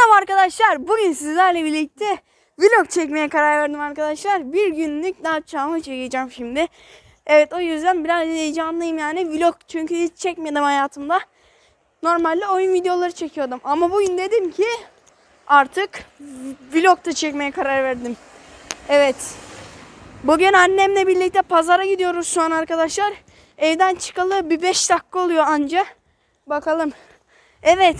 Merhaba arkadaşlar. Bugün sizlerle birlikte vlog çekmeye karar verdim arkadaşlar. Bir günlük ne yapacağımı çekeceğim şimdi. Evet o yüzden biraz heyecanlıyım yani. Vlog çünkü hiç çekmedim hayatımda. Normalde oyun videoları çekiyordum. Ama bugün dedim ki artık vlog da çekmeye karar verdim. Evet. Bugün annemle birlikte pazara gidiyoruz şu an arkadaşlar. Evden çıkalı bir 5 dakika oluyor anca. Bakalım. Evet.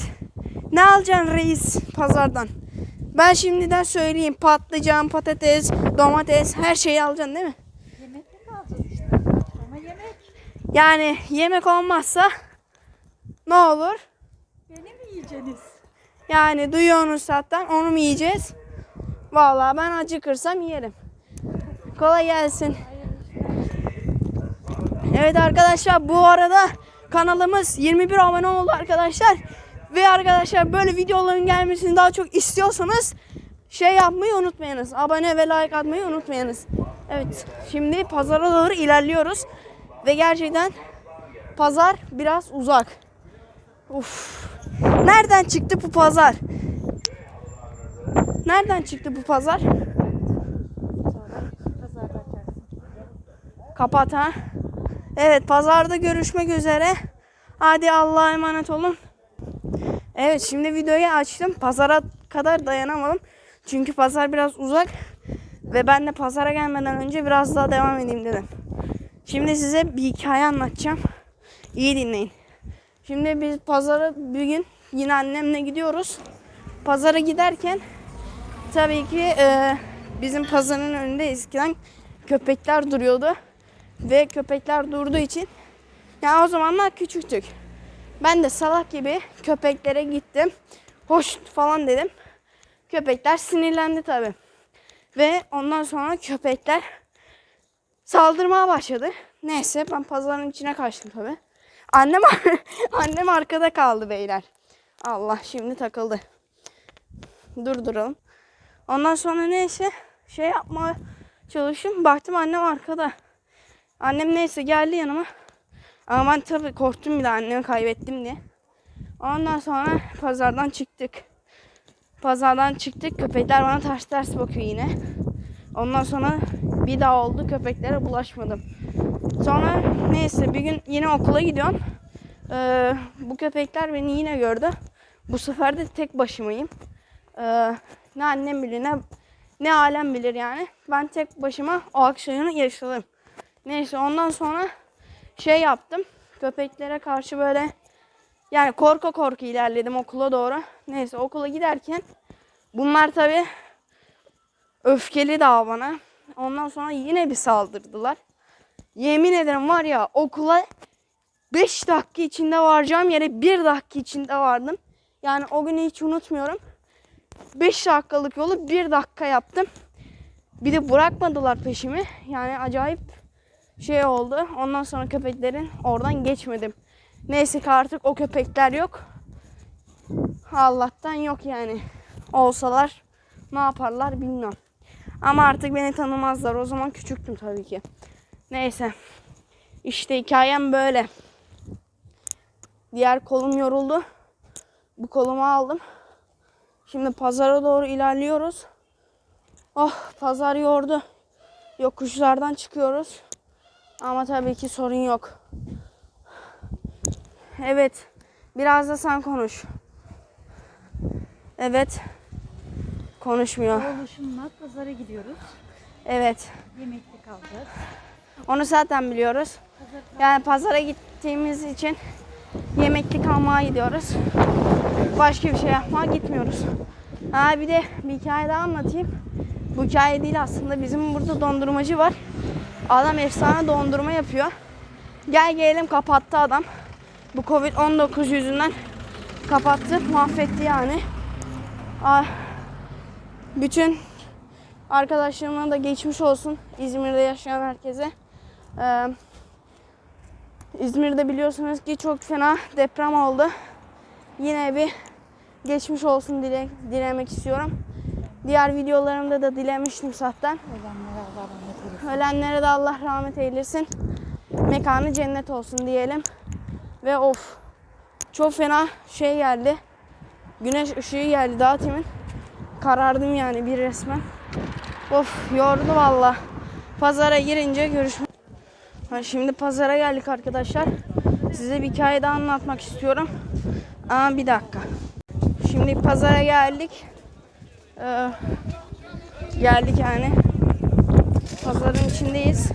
Ne alacaksın reis pazardan? Ben şimdiden söyleyeyim. Patlıcan, patates, domates her şeyi alacaksın değil mi? Yemek mi kalacağız işte? Ama yemek. Yani yemek olmazsa ne olur? Beni mi yiyeceksiniz? Yani duyuyorsunuz zaten onu mu yiyeceğiz? Vallahi ben acıkırsam yerim. Kolay gelsin. Evet arkadaşlar bu arada kanalımız 21 abone oldu arkadaşlar. Ve arkadaşlar böyle videoların gelmesini daha çok istiyorsanız şey yapmayı unutmayınız. Abone ve like atmayı unutmayınız. Evet şimdi pazara doğru ilerliyoruz. Ve gerçekten pazar biraz uzak. Uf. Nereden çıktı bu pazar? Nereden çıktı bu pazar? Kapat ha. Evet pazarda görüşmek üzere. Hadi Allah'a emanet olun. Evet şimdi videoyu açtım. Pazara kadar dayanamadım. Çünkü pazar biraz uzak. Ve ben de pazara gelmeden önce biraz daha devam edeyim dedim. Şimdi size bir hikaye anlatacağım. İyi dinleyin. Şimdi biz pazara bir gün yine annemle gidiyoruz. Pazara giderken tabii ki e, bizim pazarın önünde eskiden köpekler duruyordu. Ve köpekler durduğu için yani o zamanlar küçüktük. Ben de salak gibi köpeklere gittim. Hoş falan dedim. Köpekler sinirlendi tabii. Ve ondan sonra köpekler saldırmaya başladı. Neyse ben pazarın içine kaçtım tabii. Annem annem arkada kaldı beyler. Allah şimdi takıldı. Durduralım. Ondan sonra neyse şey yapmaya çalıştım. Baktım annem arkada. Annem neyse geldi yanıma. Ama ben tabii korktum bir de annemi kaybettim diye. Ondan sonra pazardan çıktık. Pazardan çıktık. Köpekler bana ters ters bakıyor yine. Ondan sonra bir daha oldu. Köpeklere bulaşmadım. Sonra neyse bir gün yine okula gidiyorum. Ee, bu köpekler beni yine gördü. Bu sefer de tek başımayım. Ee, ne annem bilir ne, ne alem bilir yani. Ben tek başıma o akşamını yaşadım. Neyse ondan sonra şey yaptım. Köpeklere karşı böyle yani korku korku ilerledim okula doğru. Neyse okula giderken bunlar tabi öfkeli daha bana. Ondan sonra yine bir saldırdılar. Yemin ederim var ya okula 5 dakika içinde varacağım yere 1 dakika içinde vardım. Yani o günü hiç unutmuyorum. 5 dakikalık yolu 1 dakika yaptım. Bir de bırakmadılar peşimi. Yani acayip şey oldu. Ondan sonra köpeklerin oradan geçmedim. Neyse ki artık o köpekler yok. Allah'tan yok yani. Olsalar ne yaparlar bilmiyorum. Ama artık beni tanımazlar. O zaman küçüktüm tabii ki. Neyse. İşte hikayem böyle. Diğer kolum yoruldu. Bu kolumu aldım. Şimdi pazara doğru ilerliyoruz. Oh pazar yordu. Yokuşlardan çıkıyoruz. Ama tabii ki sorun yok. Evet. Biraz da sen konuş. Evet. Konuşmuyor. Oğluşumla pazara gidiyoruz. Evet. Yemekli kalacağız. Onu zaten biliyoruz. Yani pazara gittiğimiz için yemeklik almaya gidiyoruz. Başka bir şey yapmaya gitmiyoruz. Ha bir de bir hikaye daha anlatayım. Bu hikaye değil aslında. Bizim burada dondurmacı var. Adam efsane dondurma yapıyor. Gel gelelim kapattı adam. Bu Covid-19 yüzünden kapattı. Mahvetti yani. Ah, bütün arkadaşlarıma da geçmiş olsun. İzmir'de yaşayan herkese. Ee, İzmir'de biliyorsunuz ki çok fena deprem oldu. Yine bir geçmiş olsun dile, dilemek istiyorum. Diğer videolarımda da dilemiştim zaten. rahmet eylesin. Ölenlere de Allah rahmet eylesin. Mekanı cennet olsun diyelim. Ve of çok fena şey geldi. Güneş ışığı geldi daha temin. Karardım yani bir resmen. Of yordu valla. Pazara girince görüşmek. Ha, şimdi pazara geldik arkadaşlar. Size bir hikaye daha anlatmak istiyorum. Ama bir dakika. Şimdi pazara geldik. Ee, geldik yani. Pazarın içindeyiz.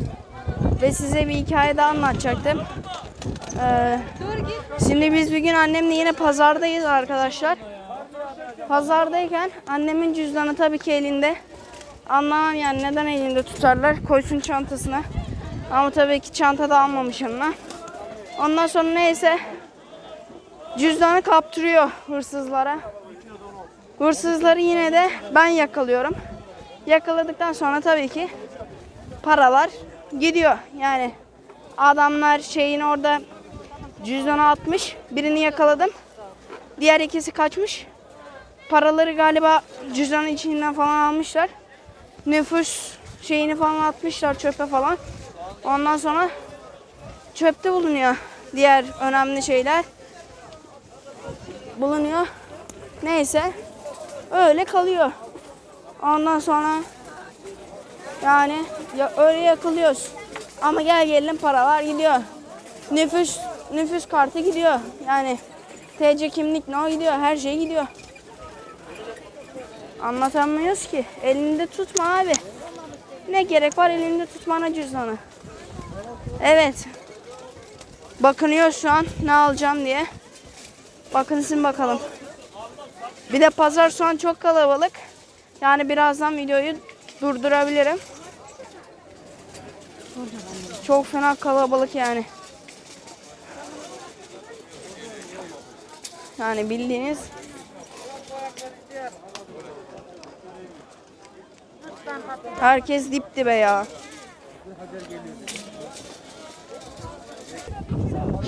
Ve size bir hikaye daha anlatacaktım. Ee, şimdi biz bir gün annemle yine pazardayız arkadaşlar. Pazardayken annemin cüzdanı tabii ki elinde. Anlamam yani neden elinde tutarlar. Koysun çantasına. Ama tabii ki çantada almamış yanına. Ondan sonra neyse cüzdanı kaptırıyor hırsızlara. Hırsızları yine de ben yakalıyorum. Yakaladıktan sonra tabii ki paralar gidiyor. Yani adamlar şeyin orada cüzdanı atmış. Birini yakaladım. Diğer ikisi kaçmış. Paraları galiba cüzdanın içinden falan almışlar. Nüfus şeyini falan atmışlar çöpe falan. Ondan sonra çöpte bulunuyor diğer önemli şeyler. Bulunuyor. Neyse öyle kalıyor. Ondan sonra yani ya öyle yakılıyoruz. Ama gel gelelim paralar gidiyor. Nüfus nüfus kartı gidiyor. Yani TC kimlik ne o gidiyor. Her şey gidiyor. Anlatamıyoruz ki. Elinde tutma abi. Ne gerek var elinde tutmana cüzdanı. Evet. Bakınıyor şu an ne alacağım diye. Bakınsın bakalım. Bir de pazar şu an çok kalabalık. Yani birazdan videoyu durdurabilirim. Çok fena kalabalık yani. Yani bildiğiniz herkes dip dibe ya.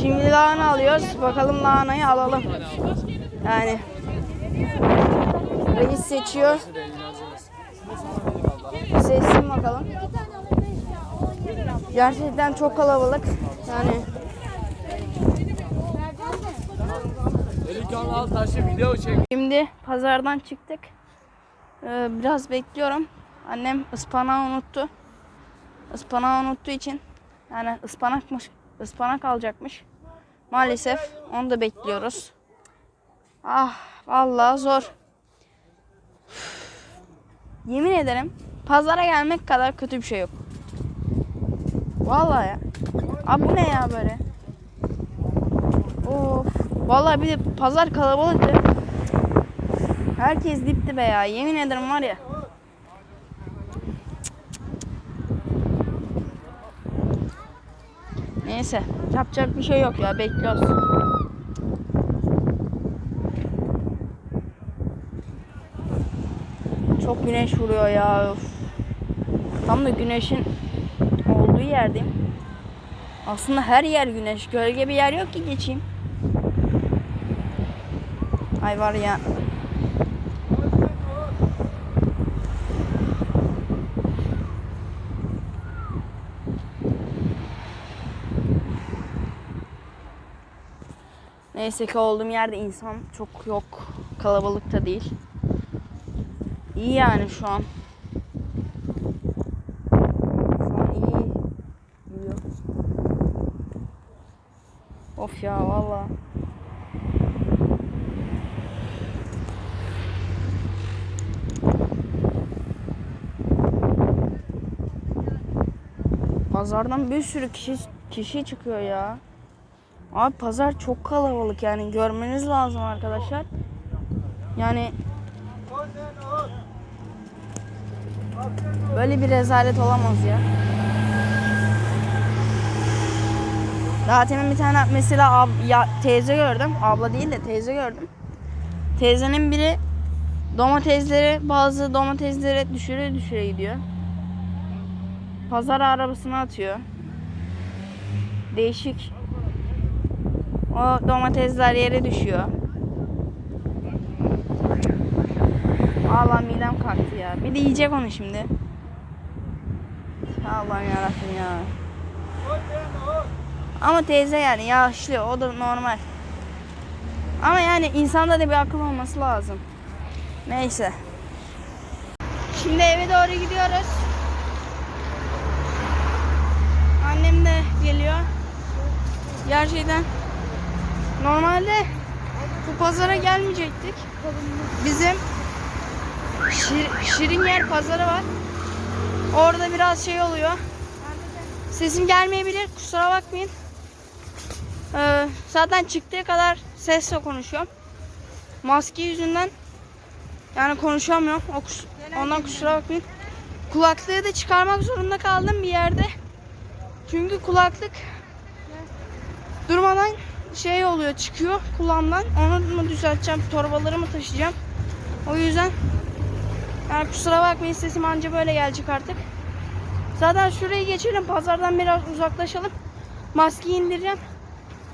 Şimdi lahana alıyoruz. Bakalım lahanayı alalım. Yani reis seçiyor. Bakalım. Gerçekten çok kalabalık. Yani al taşı video çek. Şimdi pazardan çıktık. Ee, biraz bekliyorum. Annem ıspanağı unuttu. Ispanağı unuttuğu için yani ıspanakmış, ıspanak alacakmış. Maalesef onu da bekliyoruz. Ah vallahi zor. Yemin ederim pazara gelmek kadar kötü bir şey yok. Vallahi ya. Abi bu ne ya böyle? Of. Vallahi bir de pazar kalabalıktı. Herkes dipti be ya. Yemin ederim var ya. Neyse. Yapacak bir şey yok ya. Bekliyoruz. Çok güneş vuruyor ya. Of. Tam da güneşin olduğu yerdeyim. Aslında her yer güneş. Gölge bir yer yok ki geçeyim. Ay var ya. Neyse ki olduğum yerde insan çok yok. Kalabalıkta değil. İyi yani şu an. Şu an iyi. Gidiyor. Ya valla. Pazardan bir sürü kişi kişi çıkıyor ya. Abi pazar çok kalabalık yani görmeniz lazım arkadaşlar. Yani böyle bir rezalet olamaz ya. Daha temin bir tane mesela ab- ya, teyze gördüm. Abla değil de teyze gördüm. Teyzenin biri domatesleri bazı domatesleri düşüre düşüre gidiyor. Pazar arabasına atıyor. Değişik. O domatesler yere düşüyor. Allah midem kalktı ya. Bir de yiyecek onu şimdi. Allah'ım yarabbim ya. Ama teyze yani yaşlı o da normal. Ama yani insanda da bir akıl olması lazım. Neyse. Şimdi eve doğru gidiyoruz. Annem de geliyor. Gerçekten normalde bu pazara gelmeyecektik. Bizim Şir- Şirin yer pazarı var. Orada biraz şey oluyor. Sesim gelmeyebilir. Kusura bakmayın. Ee, zaten çıktığı kadar sesle konuşuyorum. Maske yüzünden yani konuşamıyorum. O kus- ondan kusura bakmayın. Kulaklığı da çıkarmak zorunda kaldım bir yerde. Çünkü kulaklık durmadan şey oluyor çıkıyor kulağımdan. Onu mu düzelteceğim, torbaları mı taşıyacağım? O yüzden yani kusura bakmayın sesim anca böyle gelecek artık. Zaten şurayı geçelim pazardan biraz uzaklaşalım. Maskeyi indireceğim.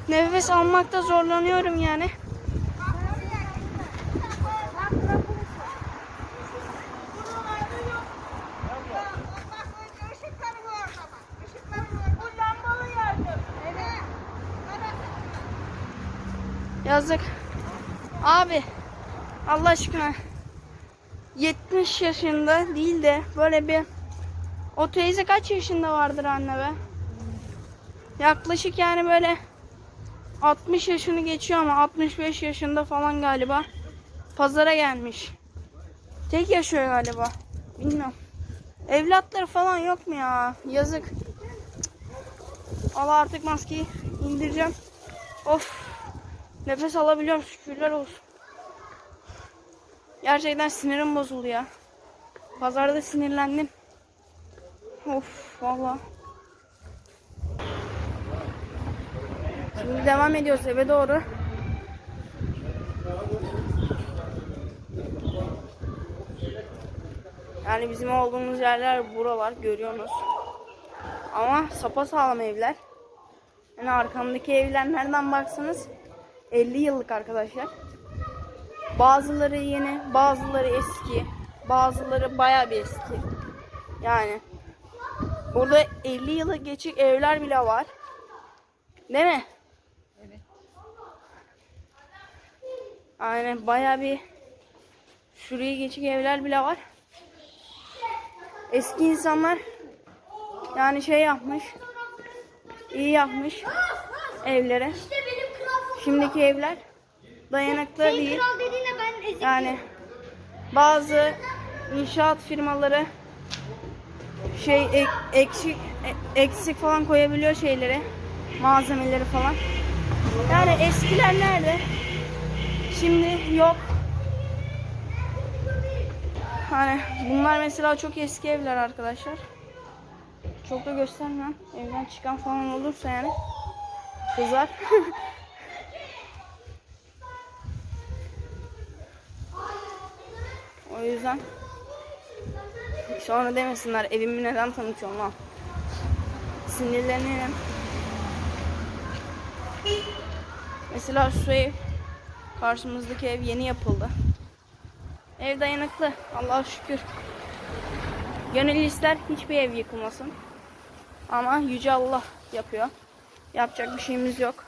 Nefes almakta zorlanıyorum yani. Yazık. Abi Allah aşkına 70 yaşında değil de böyle bir o teyze kaç yaşında vardır anne be? Yaklaşık yani böyle 60 yaşını geçiyor ama 65 yaşında falan galiba. Pazara gelmiş. Tek yaşıyor galiba. Bilmiyorum. Evlatları falan yok mu ya? Yazık. Allah artık maskeyi indireceğim. Of. Nefes alabiliyorum şükürler olsun. Gerçekten sinirim bozuldu ya. Pazarda sinirlendim. Of valla. Devam ediyoruz eve doğru. Yani bizim olduğumuz yerler buralar görüyorsunuz. Ama sapa sağlam evler. Yani arkamdaki evler nereden baksanız 50 yıllık arkadaşlar. Bazıları yeni, bazıları eski, bazıları baya bir eski. Yani burada 50 yılı geçik evler bile var. Değil mi? Aynen baya bir şuraya geçik evler bile var. Eski insanlar yani şey yapmış. iyi yapmış evlere. Şimdiki evler dayanıklı değil. Ben ezik Yani bazı inşaat firmaları şey ek- eksik e- eksik falan koyabiliyor şeyleri, malzemeleri falan. Yani eskiler nerede? Şimdi yok. Hani bunlar mesela çok eski evler arkadaşlar. Çok da göstermem. Evden çıkan falan olursa yani kızar. O yüzden sonra demesinler evimi neden tanıtıyorum lan. Sinirlenirim. Mesela şu ev karşımızdaki ev yeni yapıldı. Ev dayanıklı. Allah'a şükür. Gönül ister hiçbir ev yıkılmasın. Ama Yüce Allah yapıyor. Yapacak bir şeyimiz yok.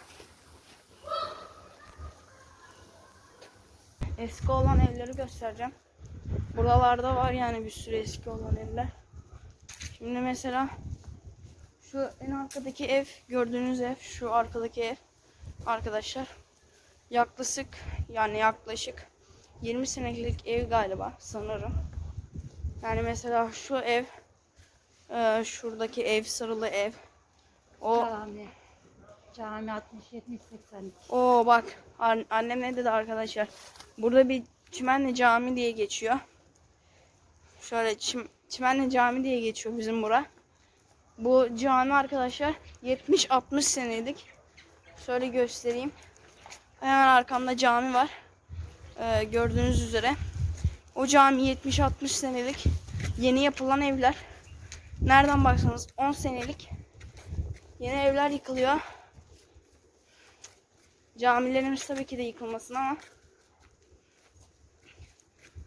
Eski olan evleri göstereceğim. Buralarda var yani bir sürü eski olan evler. Şimdi mesela şu en arkadaki ev gördüğünüz ev şu arkadaki ev arkadaşlar yaklaşık yani yaklaşık 20 senelik ev galiba sanırım. Yani mesela şu ev e, şuradaki ev sarılı ev o Cami. Cami 60 70 82. o bak an- annem ne dedi arkadaşlar. Burada bir Çimenli Cami diye geçiyor. Şöyle çim, Çimenli Cami diye geçiyor bizim bura. Bu cami arkadaşlar 70-60 senelik. Şöyle göstereyim. Hemen arkamda cami var. Ee, gördüğünüz üzere. O cami 70-60 senelik. Yeni yapılan evler. Nereden baksanız 10 senelik. Yeni evler yıkılıyor. Camilerimiz tabii ki de yıkılmasın ama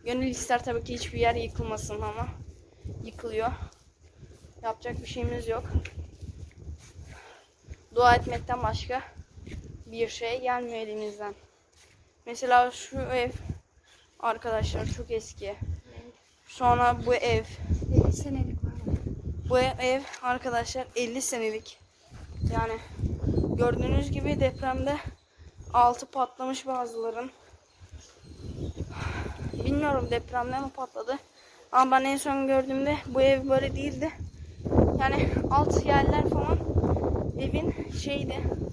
Gönül ister tabii ki hiçbir yer yıkılmasın ama yıkılıyor. Yapacak bir şeyimiz yok. Dua etmekten başka bir şey gelmiyor elimizden. Mesela şu ev arkadaşlar çok eski. Sonra bu ev 50 senelik var. Bu ev arkadaşlar 50 senelik. Yani gördüğünüz gibi depremde altı patlamış bazıların. Bilmiyorum depremde mi patladı. Ama ben en son gördüğümde bu ev böyle değildi. Yani alt yerler falan evin şeydi.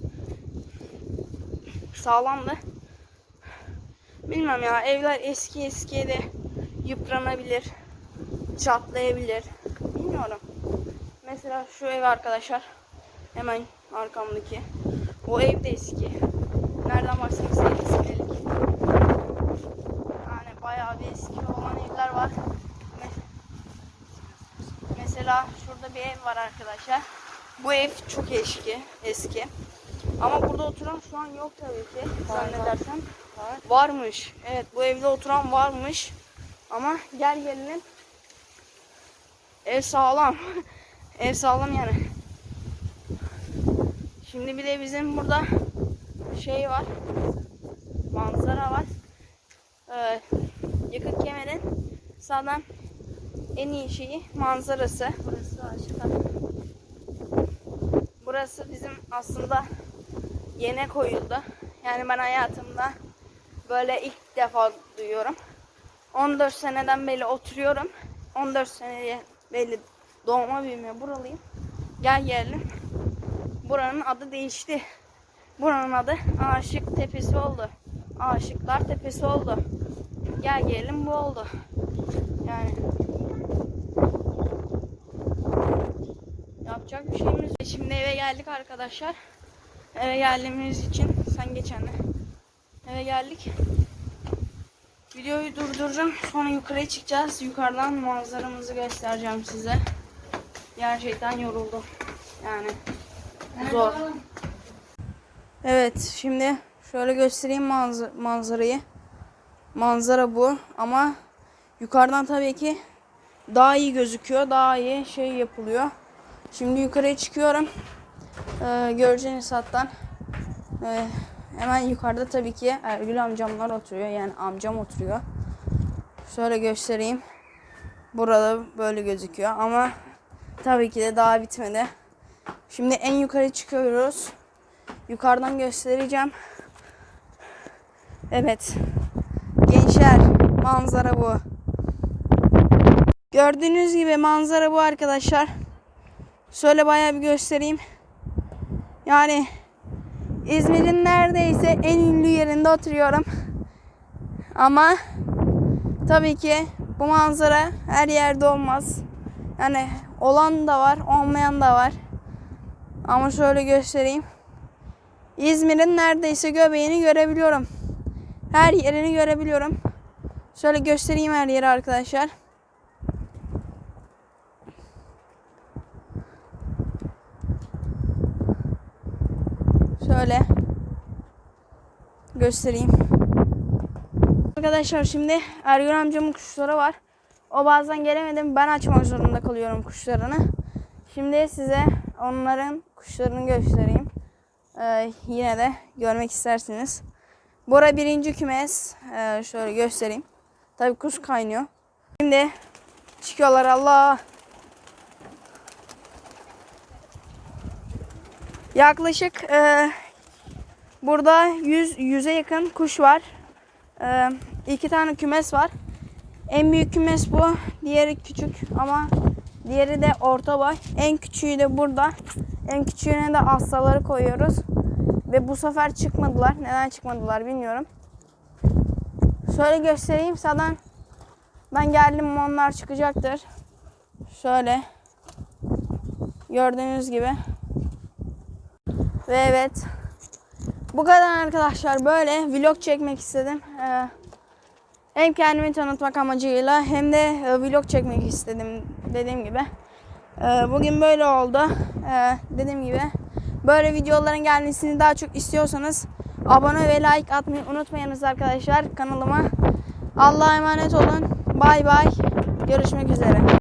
Sağlamdı. Bilmem ya evler eski eski de yıpranabilir. Çatlayabilir. Bilmiyorum. Mesela şu ev arkadaşlar. Hemen arkamdaki. O ev de eski. Nereden baksanız 50 senelik. Yani bayağı bir eski olan evler var. Me- Mesela şurada bir ev var arkadaşlar. Bu ev çok eski. Eski. Ama burada oturan şu an yok tabii ki. Zannedersem. Var. Varmış. Evet bu evde oturan varmış. Ama gel gelelim. Ev sağlam. Ev sağlam yani. Şimdi bir de bizim burada şey var. Manzara var. Ee, Yakıt kemerin sağdan en iyi şeyi manzarası. Burası aşıklar. Burası bizim aslında yeni koyuldu. Yani ben hayatımda böyle ilk defa duyuyorum. 14 seneden beri oturuyorum. 14 seneye belli doğma büyüme buralıyım. Gel gelelim. Buranın adı değişti. Buranın adı Aşık Tepesi oldu. Aşıklar Tepesi oldu. Gel gelelim bu oldu. Yani Yapacak bir şeyimiz. Şimdi eve geldik arkadaşlar. Eve geldiğimiz için sen geç anne. Eve geldik. Videoyu durduracağım. Sonra yukarıya çıkacağız. Yukarıdan manzaramızı göstereceğim size. Gerçekten yoruldum. Yani zor. Evet şimdi şöyle göstereyim manz- manzarayı. Manzara bu ama yukarıdan tabii ki daha iyi gözüküyor. Daha iyi şey yapılıyor. Şimdi yukarıya çıkıyorum. Ee, göreceğiniz hattan. Ee, hemen yukarıda tabii ki Ergül amcamlar oturuyor. Yani amcam oturuyor. Şöyle göstereyim. Burada böyle gözüküyor ama tabii ki de daha bitmedi. Şimdi en yukarı çıkıyoruz. Yukarıdan göstereceğim. Evet. Gençler manzara bu. Gördüğünüz gibi manzara bu arkadaşlar. Şöyle bayağı bir göstereyim. Yani İzmir'in neredeyse en ünlü yerinde oturuyorum. Ama tabii ki bu manzara her yerde olmaz. Yani olan da var, olmayan da var. Ama şöyle göstereyim. İzmir'in neredeyse göbeğini görebiliyorum. Her yerini görebiliyorum. Şöyle göstereyim her yeri arkadaşlar. Şöyle göstereyim. Arkadaşlar şimdi Ergün amcamın kuşları var. O bazen gelemedim. Ben açmak zorunda kalıyorum kuşlarını. Şimdi size onların kuşlarını göstereyim. Ee, yine de görmek istersiniz. Bora birinci kümes. Ee, şöyle göstereyim. Tabii kuş kaynıyor. Şimdi çıkıyorlar Allah. Yaklaşık e, burada 100 yüze yakın kuş var. E, iki tane kümes var. En büyük kümes bu. Diğeri küçük ama diğeri de orta boy. En küçüğü de burada. En küçüğüne de assaları koyuyoruz. Ve bu sefer çıkmadılar. Neden çıkmadılar bilmiyorum. Şöyle göstereyim. Zaten ben geldim onlar çıkacaktır. Şöyle. Gördüğünüz gibi. Ve evet. Bu kadar arkadaşlar. Böyle vlog çekmek istedim. Ee, hem kendimi tanıtmak amacıyla hem de e, vlog çekmek istedim dediğim gibi. Ee, bugün böyle oldu. Ee, dediğim gibi böyle videoların gelmesini daha çok istiyorsanız abone ve like atmayı unutmayınız arkadaşlar kanalıma. Allah'a emanet olun. Bay bay. Görüşmek üzere.